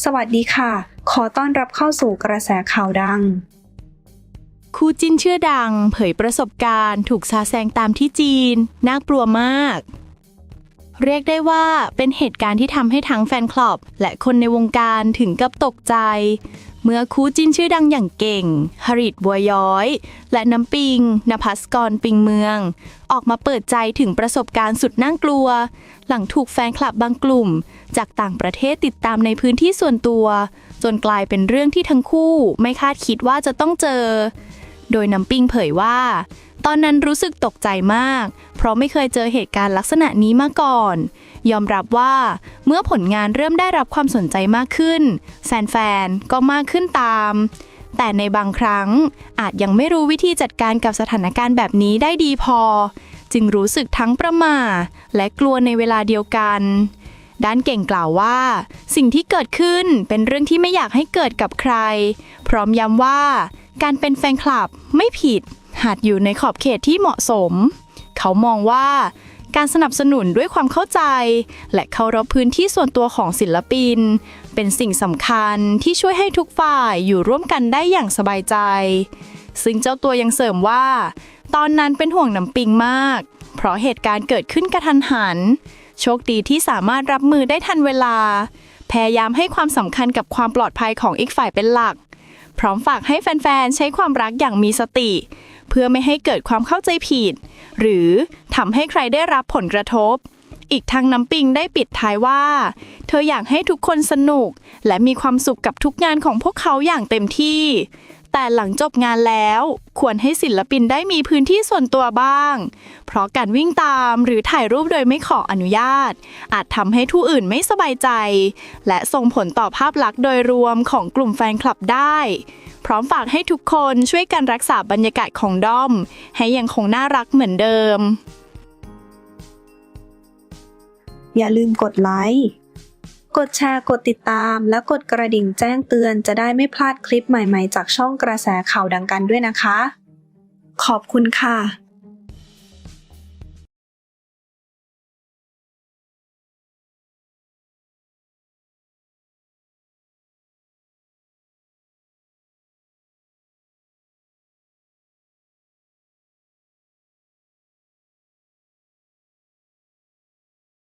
สวัสดีค่ะ ขอต้อนรับเข้าสู่กระแสข่าวดัง คู่จิ้นชื่อดัง เผยประสบการณ์ ถูกซาแซงตามที่จีน น่ากลัวมาก เรียกได้ว่าเป็นเหตุการณ์ที่ทำให้ทั้งแฟนคลับ และคนในวงการถึงกับตกใจ เมื่อคู่จิ้นชื่อดังอย่างเก่งฮริตบัวย้อย และน้ำปิงนภัสกรปิงเมือง ออกมาเปิดใจถึงประสบการณ์สุดน่ากลัว หลังถูกแฟนคลับบางกลุ่ม จากต่างประเทศติดตามในพื้นที่ส่วนตัว จนกลายเป็นเรื่องที่ทั้งคู่ไม่คาดคิดว่าจะต้องเจอ โดยน้ำปิงเผยว่า ตอนนั้นรู้สึกตกใจมาก เพราะไม่เคยเจอเหตุการณ์ลักษณะนี้มาก่อน ยอมรับว่าเมื่อผลงานเริ่มได้รับความสนใจมากขึ้น แฟนๆ ก็มากขึ้นตาม แต่ในบางครั้งอาจยังไม่รู้วิธีจัดการกับสถานการณ์แบบนี้ได้ดีพอ จึงรู้สึกทั้งประหม่าและกลัวในเวลาเดียวกันด้านเก่งกล่าวว่า สิ่งที่เกิดขึ้นเป็นเรื่องที่ไม่อยากให้เกิดกับใคร พร้อมย้ำว่า การเป็นแฟนคลับไม่ผิด หากอยู่ในขอบเขตที่เหมาะสม เขามองว่าการสนับสนุนด้วยความเข้าใจ และเคารพพื้นที่ส่วนตัวของศิลปิน เป็นสิ่งสำคัญที่ช่วยให้ทุกฝ่ายอยู่ร่วมกันได้อย่างสบายใจ ซึ่งเจ้าตัวยังเสริมว่า ตอนนั้นเป็นห่วงน้ำปิงมาก เพราะเหตุการณ์เกิดขึ้นกระทันหัน โชคดีที่สามารถรับมือได้ทันเวลา พยายามให้ความสำคัญกับความปลอดภัยของอีกฝ่ายเป็นหลัก พร้อมฝากให้แฟนๆใช้ความรักอย่างมีสติ เพื่อไม่ให้เกิดความเข้าใจผิด หรือทำให้ใครได้รับผลกระทบ อีกทางน้ำปิงได้ปิดท้ายว่า เธออยากให้ทุกคนสนุก และมีความสุขกับทุกงานของพวกเขาอย่างเต็มที่ แต่หลังจบงานแล้ว ควรให้ศิลปินได้มีพื้นที่ส่วนตัวบ้าง เพราะการวิ่งตามหรือถ่ายรูปโดยไม่ขออนุญาต อาจทำให้ผู้อื่นไม่สบายใจ และส่งผลต่อภาพลักษณ์โดยรวมของกลุ่มแฟนคลับได้ พร้อมฝากให้ทุกคนช่วยกันรักษาบรรยากาศของด้อม ให้ยังคงน่ารักเหมือนเดิม อย่าลืมกดไลค์กดแชร์กดติดตาม และกดกระดิ่งแจ้งเตือนจะได้ไม่พลาดคลิปใหม่ๆ จากช่องกระแสข่าวดังกันด้วยนะคะ ขอบคุณค่ะ